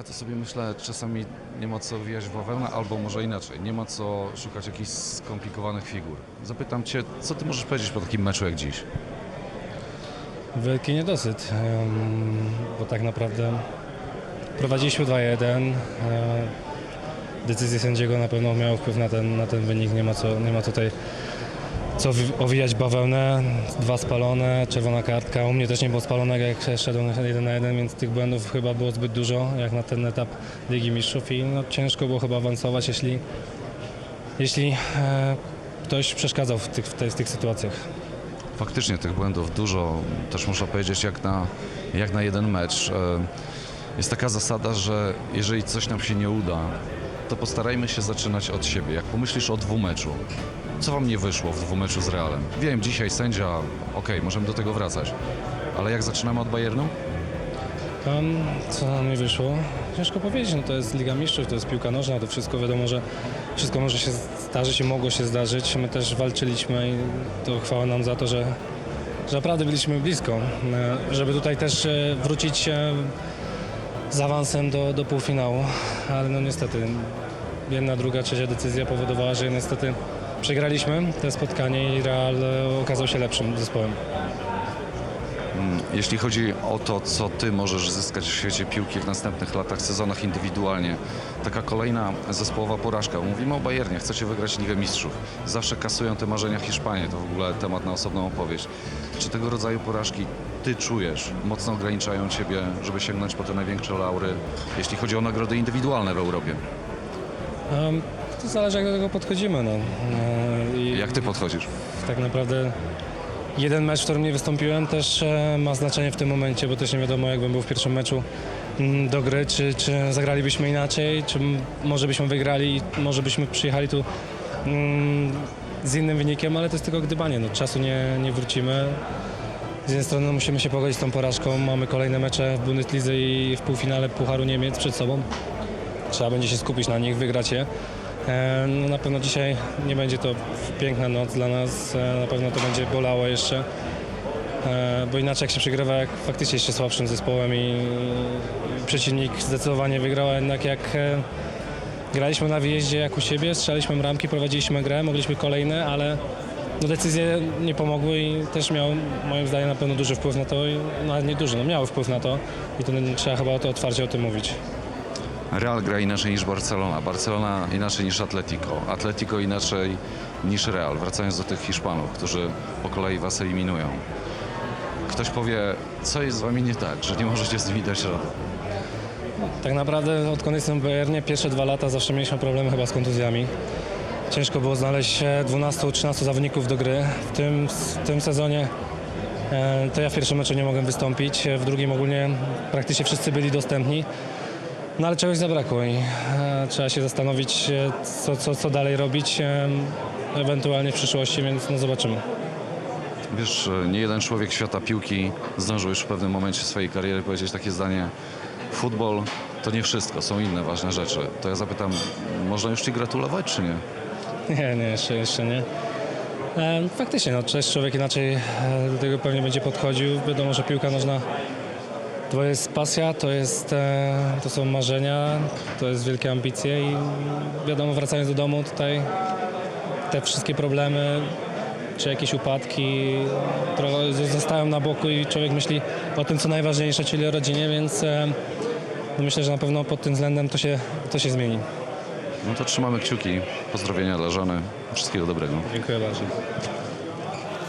Ja to sobie myślę, czasami nie ma co wijać w bawełnę, albo może inaczej, nie ma co szukać jakichś skomplikowanych figur. Zapytam Cię, co Ty możesz powiedzieć po takim meczu jak dziś? Wielki niedosyt, bo tak naprawdę prowadziliśmy 2-1. e, Decyzje sędziego na pewno miały wpływ na ten, na ten wynik. Nie ma co, nie ma tutaj co wi- owijać bawełnę. Dwa spalone, czerwona kartka. U mnie też nie było spalonego, jak szedłem 1 na 1, więc tych błędów chyba było zbyt dużo, jak na ten etap Ligi Mistrzów i no, ciężko było chyba awansować, jeśli, jeśli e, ktoś przeszkadzał w tych, w, tej, w tych sytuacjach. Faktycznie tych błędów dużo, też można powiedzieć jak na, jak na jeden mecz. E, Jest taka zasada, że jeżeli coś nam się nie uda, to postarajmy się zaczynać od siebie. Jak pomyślisz o dwumeczu, co Wam nie wyszło w dwumeczu z Realem? Wiem, dzisiaj sędzia, okej, możemy do tego wracać, ale jak zaczynamy od Bayernu? Tam, co nam nie wyszło? Ciężko powiedzieć, no to jest Liga Mistrzów, to jest piłka nożna, to wszystko wiadomo, że wszystko może się zdarzyć i mogło się zdarzyć. My też walczyliśmy i to chwała nam za to, że, że naprawdę byliśmy blisko, e, żeby tutaj też e, wrócić e, z awansem do, do półfinału, ale no niestety jedna, druga, trzecia decyzja powodowała, że niestety przegraliśmy te spotkanie i Real e, okazał się lepszym zespołem. Jeśli chodzi o to, co ty możesz zyskać w świecie piłki w następnych latach, sezonach indywidualnie, taka kolejna zespołowa porażka. Mówimy o Bayernie, chcecie wygrać Ligę Mistrzów. Zawsze kasują te marzenia Hiszpanie, to w ogóle temat na osobną opowieść. Czy tego rodzaju porażki ty czujesz, mocno ograniczają ciebie, żeby sięgnąć po te największe laury, jeśli chodzi o nagrody indywidualne w Europie? Um, to zależy jak do tego podchodzimy. No. E, i Jak ty podchodzisz? Tak naprawdę jeden mecz, w którym nie wystąpiłem też e, ma znaczenie w tym momencie, bo też nie wiadomo jakbym był w pierwszym meczu mm, do gry, czy, czy zagralibyśmy inaczej, czy m- może byśmy wygrali, może byśmy przyjechali tu mm, z innym wynikiem, ale to jest tylko gdybanie. No, czasu nie, nie wrócimy. Z jednej strony musimy się pogodzić z tą porażką. Mamy kolejne mecze w Bundeslidze i w półfinale Pucharu Niemiec przed sobą. Trzeba będzie się skupić na nich, wygrać je. E, No na pewno dzisiaj nie będzie to piękna noc dla nas, e, na pewno to będzie bolało jeszcze, E, bo inaczej jak się przegrywa, jak faktycznie jeszcze słabszym zespołem i przeciwnik zdecydowanie wygrał, a jednak jak graliśmy na wyjeździe jak u siebie, strzelaliśmy bramki, prowadziliśmy grę, mogliśmy kolejne, ale no decyzje nie pomogły i też miał moim zdaniem na pewno duży wpływ na to, no nie duży, no miały wpływ na to i to trzeba chyba to otwarcie o tym mówić. Real gra inaczej niż Barcelona, Barcelona inaczej niż Atletico, Atletico inaczej niż Real, wracając do tych Hiszpanów, którzy po kolei was eliminują. Ktoś powie, co jest z wami nie tak, że nie możecie z nimi dać rady. Tak naprawdę odkąd jestem w Bayernie, pierwsze dwa lata zawsze mieliśmy problemy chyba z kontuzjami. Ciężko było znaleźć e, 12-13 zawodników do gry. W tym, w tym sezonie e, to ja w pierwszym meczu nie mogłem wystąpić, w drugim ogólnie praktycznie wszyscy byli dostępni. No ale czegoś zabrakło i e, trzeba się zastanowić, e, co, co, co dalej robić, e, ewentualnie w przyszłości, więc no zobaczymy. Wiesz, nie jeden człowiek świata piłki zdążył już w pewnym momencie swojej kariery powiedzieć takie zdanie, futbol to nie wszystko, są inne ważne rzeczy. To ja zapytam, można już ci gratulować, czy nie? Nie, nie, jeszcze, jeszcze nie. E, faktycznie, no, człowiek inaczej do tego pewnie będzie podchodził. Wiadomo, że piłka nożna to jest pasja, to, jest, e, to są marzenia, to jest wielkie ambicje i wiadomo, wracając do domu tutaj te wszystkie problemy czy jakieś upadki trochę zostają na boku i człowiek myśli o tym, co najważniejsze, czyli o rodzinie, więc e, myślę, że na pewno pod tym względem to się, to się zmieni. No to trzymamy kciuki. Pozdrowienia dla żony. Wszystkiego dobrego. Dziękuję bardzo.